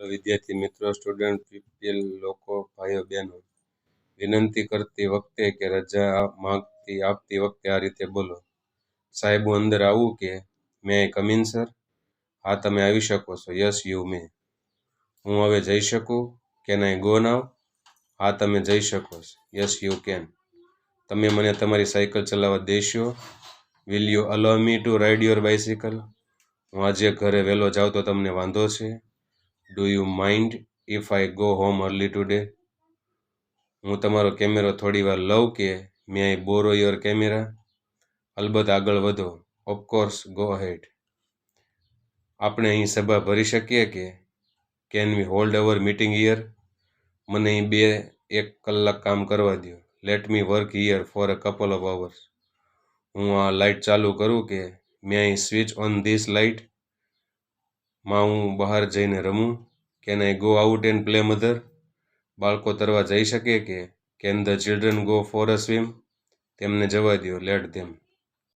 વિદ્યાર્થી મિત્રો student PPL લોકો, ભાઈઓ, બહેનો, વિનંતી કરતી વખતે કે રજા માગતી, આપતી વખતે આ રીતે બોલો. સાહેબ અંદર આવું કે મે કમિન સર હા, તમે આવી શકો છો. યસ યુ મે હું હવે જઈ શકું? કેન આઈ ગો નાવ હા, તમે જઈ શકો છો. યસ યુ કેન તમે મને તમારી સાયકલ ચલાવવા દેશો? Will you allow me to ride your bicycle હું આજે ઘરે વહેલો જાઉં તો તમને વાંધો છે? Do you mind if I go home early today હું તમારો કેમેરો થોડી વાર લઉં કે may I borrow your camera અલબત્ત આગળ વધો. ઓફકોર્સ ગો હેડ આપણે અહીં સભા ભરી શકીએ કે can we hold our meeting here મને અહીં બે, એક કલાક કામ કરવા દો let me work here for a couple of hours હું આ લાઇટ ચાલુ કરું કે may I switch on this લાઇટમાં હું બહાર જઈને રમું? Can I go out and play mother બાળકો તરવા જઈ શકે કે? Can the children go for a swim તેમને જવા દો લેટ ધેમ.